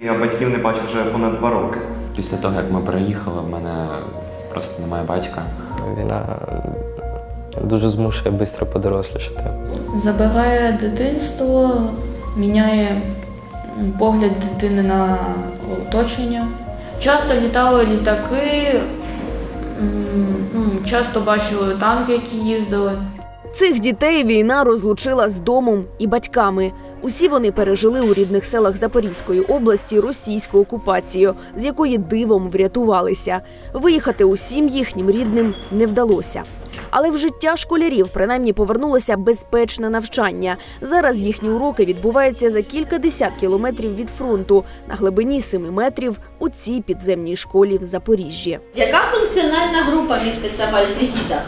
Я батьків не бачив вже понад два роки. Після того, як ми переїхали, в мене просто немає батька. Війна дуже змушує швидко подорослішати. Забирає дитинство, міняє погляд дитини на оточення. Часто літали літаки, ну, часто бачили танки, які їздили. Цих дітей війна розлучила з домом і батьками. Усі вони пережили у рідних селах Запорізької області російську окупацію, з якої дивом врятувалися. Виїхати усім їхнім рідним не вдалося. Але в життя школярів принаймні повернулося безпечне навчання. Зараз їхні уроки відбуваються за кількадесят кілометрів від фронту на глибині семи метрів у цій підземній школі в Запоріжжі. Яка функціональна група міститься в альдегідах?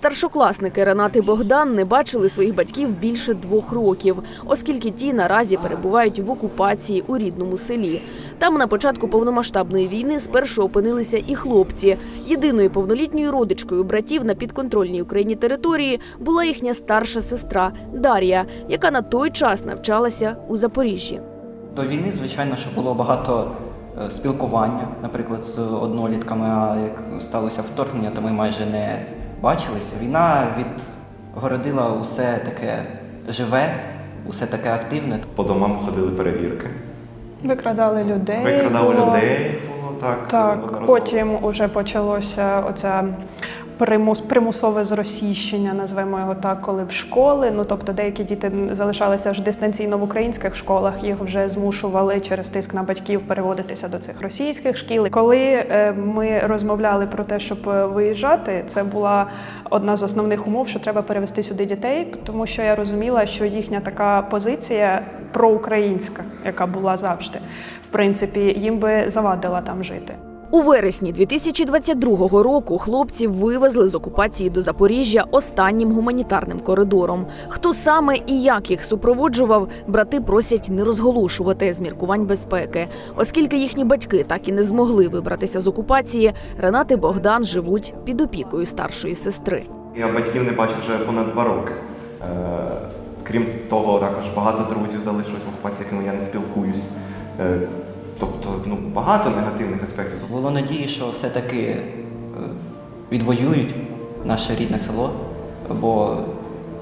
Старшокласники Ренат і Богдан не бачили своїх батьків більше двох років, оскільки ті наразі перебувають в окупації у рідному селі. Там на початку повномасштабної війни спершу опинилися і хлопці. Єдиною повнолітньою родичкою братів на підконтрольній Україні території була їхня старша сестра Дар'я, яка на той час навчалася у Запоріжжі. До війни, звичайно, що було багато е, спілкування, наприклад, з однолітками, а як сталося вторгнення, то ми майже не бачилися. Війна відгородила усе таке живе, усе таке активне. По домам ходили перевірки. Викрадали людей. Викрадали було. людей, було так. Так, потім уже почалося оце примус, примусове зросійщення, назвемо його так, коли в школи. Ну тобто деякі діти залишалися ж дистанційно в українських школах, їх вже змушували через тиск на батьків переводитися до цих російських шкіл. Коли е, ми розмовляли про те, щоб е, виїжджати, це була одна з основних умов, що треба перевести сюди дітей, тому що я розуміла, що їхня така позиція проукраїнська, яка була завжди, в принципі, їм би завадила там жити. У вересні 2022 року хлопці вивезли з окупації до Запоріжжя останнім гуманітарним коридором. Хто саме і як їх супроводжував, брати просять не розголошувати з міркувань безпеки, оскільки їхні батьки так і не змогли вибратися з окупації. Ренат і Богдан живуть під опікою старшої сестри. Я батьків не бачив вже понад два роки. Е, крім того, також багато друзів залишилось в окупації, якими я не спілкуюсь. Тобто, ну, багато негативних аспектів. Було надії, що все-таки е, відвоюють наше рідне село, бо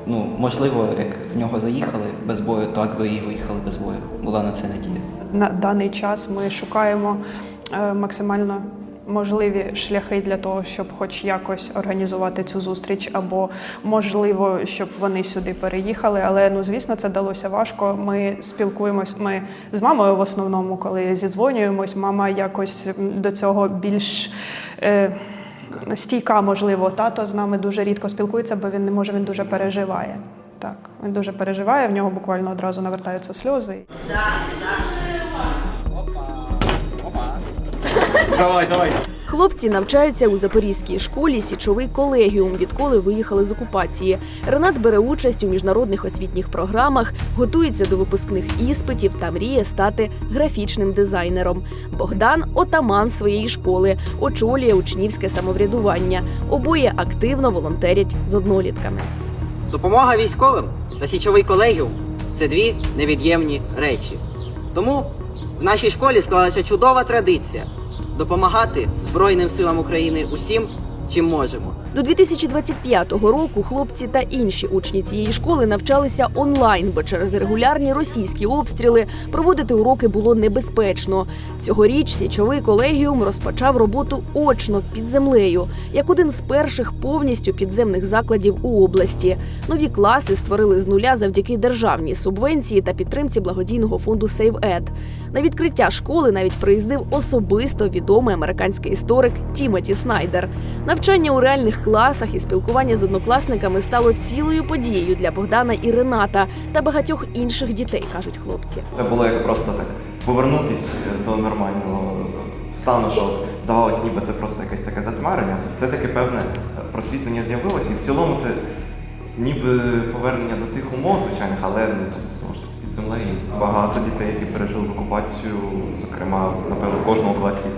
ну, можливо, як в нього заїхали без бою, так би і виїхали без бою. Була на це надія. На даний час ми шукаємо е, максимально можливі шляхи для того, щоб хоч якось організувати цю зустріч, або можливо, щоб вони сюди переїхали. Але ну звісно, це далося важко. Ми спілкуємось. Ми з мамою в основному, коли зідзвонюємось, мама якось до цього більш. Е, Стійка, можливо, тато з нами дуже рідко спілкується, бо він не може, він дуже переживає. Так, він дуже переживає, в нього буквально одразу навертаються сльози. Давай, давай. Хлопці навчаються у запорізькій школі Січовий колегіум, відколи виїхали з окупації. Ренат бере участь у міжнародних освітніх програмах, готується до випускних іспитів та мріє стати графічним дизайнером. Богдан отаман своєї школи, очолює учнівське самоврядування. Обоє активно волонтерять з однолітками. Допомога військовим та січовий колегіум це дві невід'ємні речі. Тому в нашій школі склалася чудова традиція допомагати Збройним силам України усім, чим можемо. До 2025 року хлопці та інші учні цієї школи навчалися онлайн, бо через регулярні російські обстріли проводити уроки було небезпечно. Цьогоріч січовий колегіум розпочав роботу очно під землею, як один з перших повністю підземних закладів у області. Нові класи створили з нуля завдяки державній субвенції та підтримці благодійного фонду SaveEd. На відкриття школи навіть приїздив особисто відомий американський історик Тімоті Снайдер. Навчання у реальних класах і спілкування з однокласниками стало цілою подією для Богдана і Рената та багатьох інших дітей, кажуть хлопці. Це було як просто так повернутись до нормального стану, що здавалось, ніби це просто якесь таке затьмарення. Це таке певне просвітлення з'явилося, і в цілому це ніби повернення до тих умов, звичайних, але ну знову ж під землею багато дітей, які пережили окупацію, зокрема, напевно, в кожному класі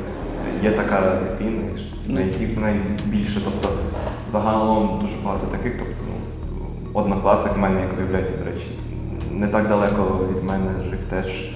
є така дитина, на яких найбільше, тобто загалом дуже багато таких, тобто ну, однокласник в мене, як виявляється, до речі, не так далеко від мене жив теж е,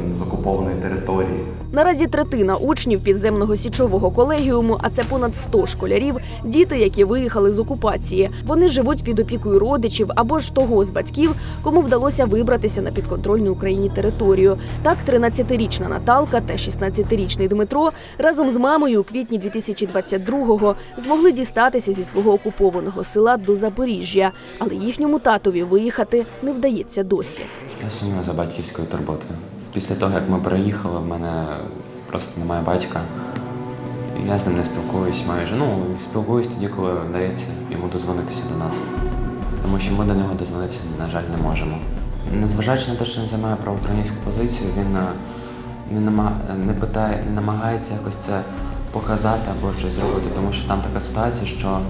він з окупованої території. Наразі третина учнів підземного січового колегіуму, а це понад 100 школярів, діти, які виїхали з окупації. Вони живуть під опікою родичів або ж того з батьків, кому вдалося вибратися на підконтрольну Україні територію. Так, 13-річна Наталка та 16-річний Дмитро разом з мамою у квітні 2022-го змогли дістатися зі свого окупованого села до Запоріжжя, але їхньому татові виїхати не вдається досі. Я сумую за батьківською турботою. Після того, як ми переїхали, в мене просто немає батька. Я з ним не спілкуюсь майже. Ну, спілкуюсь тоді, коли вдається йому дозвонитися до нас. Тому що ми до нього дозвонитися, на жаль, не можемо. Незважаючи на те, що він займає проукраїнську позицію, він е, не, нама... не питає, не намагається якось це показати або щось зробити, тому що там така ситуація, що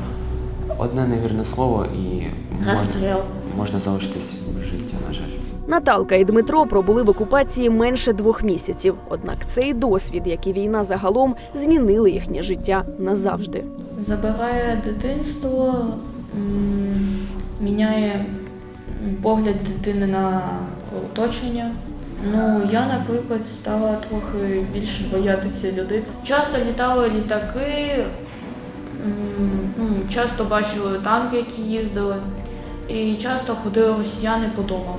одне невірне слово і можна, можна залишитись без життя, на жаль. Наталка і Дмитро пробули в окупації менше двох місяців. Однак цей досвід, як і війна загалом, змінили їхнє життя назавжди. Забирає дитинство, міняє погляд дитини на оточення. Ну, я, наприклад, стала трохи більше боятися людей. Часто літали літаки, ну, часто бачили танки, які їздили, і часто ходили росіяни по дому.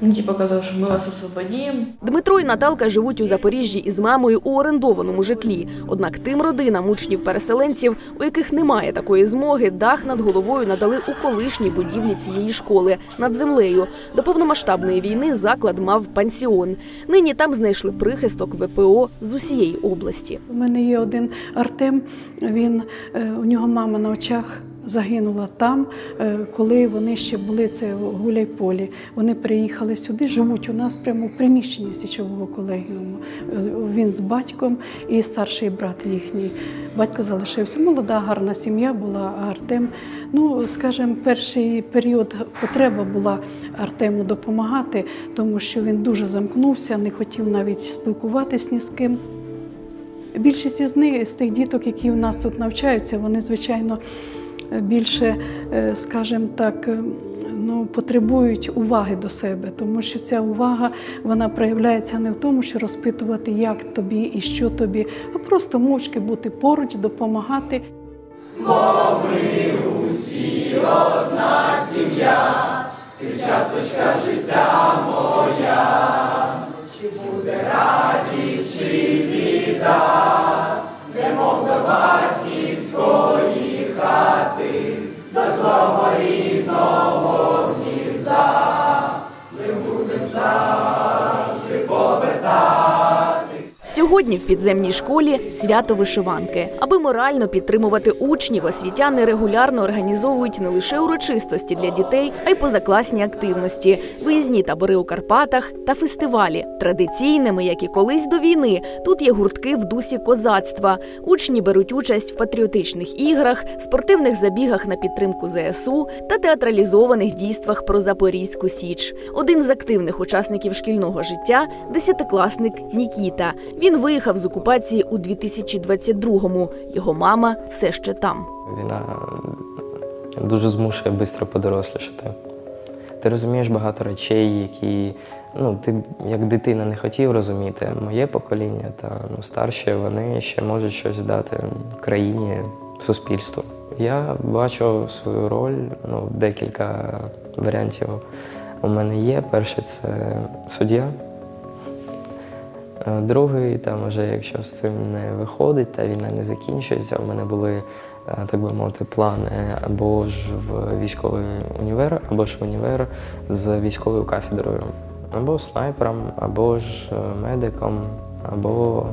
Ну, типа казав, що ми вас освободимо. Дмитро і Наталка живуть у Запоріжжі із мамою у орендованому житлі. Однак тим родинам учнів-переселенців, у яких немає такої змоги, дах над головою надали у колишній будівлі цієї школи над землею. До повномасштабної війни заклад мав пансіон. Нині там знайшли прихисток ВПО з усієї області. У мене є один Артем. Він е, у нього мама на очах. Загинула там, е, коли вони ще були це в Гуляйполі. Вони приїхали сюди, живуть у нас прямо в приміщенні січового колегіуму. Е, Він з батьком і старший брат їхній. Батько залишився. Молода, гарна сім'я була, Артем. Ну, скажімо, перший період потреба була Артему допомагати, тому що він дуже замкнувся, не хотів навіть спілкуватись ні з ким. Більшість із них, з тих діток, які у нас тут навчаються, вони, звичайно, більше, е, скажімо так, е, ну, потребують уваги до себе, тому що ця увага вона проявляється не в тому, що розпитувати, як тобі і що тобі, а просто мовчки бути поруч, допомагати звикати до свого рівня. Сьогодні в підземній школі свято вишиванки. Аби морально підтримувати учнів, освітяни регулярно організовують не лише урочистості для дітей, а й позакласні активності, виїзні табори у Карпатах та фестивалі. Традиційними, як і колись до війни, тут є гуртки в дусі козацтва. Учні беруть участь в патріотичних іграх, спортивних забігах на підтримку ЗСУ та театралізованих дійствах про Запорізьку Січ. Один з активних учасників шкільного життя десятикласник Нікіта. Він виїхав з окупації у 2022-му. Його мама все ще там. Війна дуже змушує швидко подорослішати. Ти розумієш багато речей, які ну, ти як дитина не хотів розуміти. Моє покоління та ну, старші, вони ще можуть щось дати країні, суспільству. Я бачу свою роль, ну, декілька варіантів у мене є. Перший це суддя. Е, Другий, там вже якщо з цим не виходить, та війна не закінчується, у мене були, е, так би мовити, плани або ж в військовий універ, або ж в універ з військовою кафедрою, або снайпером, або ж е, медиком, або,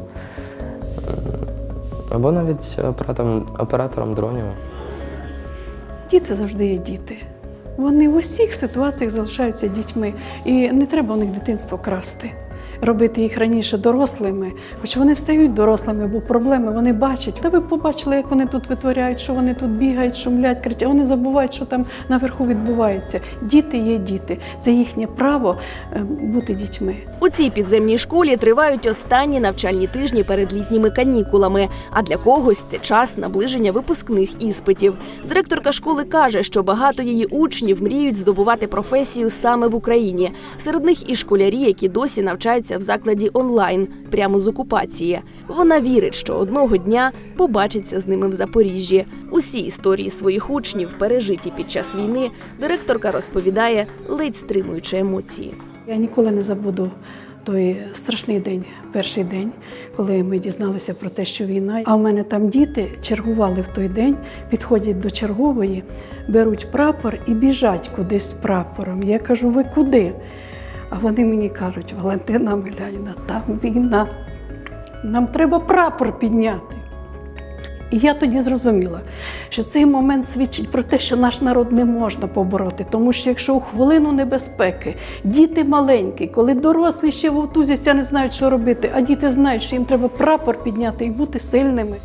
або навіть оператором, оператором дронів. Діти завжди є діти. Вони в усіх ситуаціях залишаються дітьми, і не треба у них дитинство красти. Робити їх раніше дорослими, хоч вони стають дорослими, бо проблеми вони бачать. Та ви побачили, як вони тут витворяють, що вони тут бігають, шумлять, кричать. Вони забувають, що там наверху відбувається. Діти є діти. Це їхнє право е, бути дітьми. У цій підземній школі тривають останні навчальні тижні перед літніми канікулами. А для когось це час наближення випускних іспитів. Директорка школи каже, що багато її учнів мріють здобувати професію саме в Україні. Серед них і школярі, які досі навчаються в закладі онлайн, прямо з окупації. Вона вірить, що одного дня побачиться з ними в Запоріжжі. Усі історії своїх учнів, пережиті під час війни, директорка розповідає, ледь стримуючи емоції. Я ніколи не забуду той страшний день, перший день, коли ми дізналися про те, що війна. А в мене там діти чергували в той день, підходять до чергової, беруть прапор і біжать кудись з прапором. Я кажу, ви куди? А вони мені кажуть, Валентина Милянівна, там війна. Нам треба прапор підняти. І я тоді зрозуміла, що цей момент свідчить про те, що наш народ не можна побороти, тому що якщо у хвилину небезпеки діти маленькі, коли дорослі ще вовтузяться, не знають, що робити, а діти знають, що їм треба прапор підняти і бути сильними.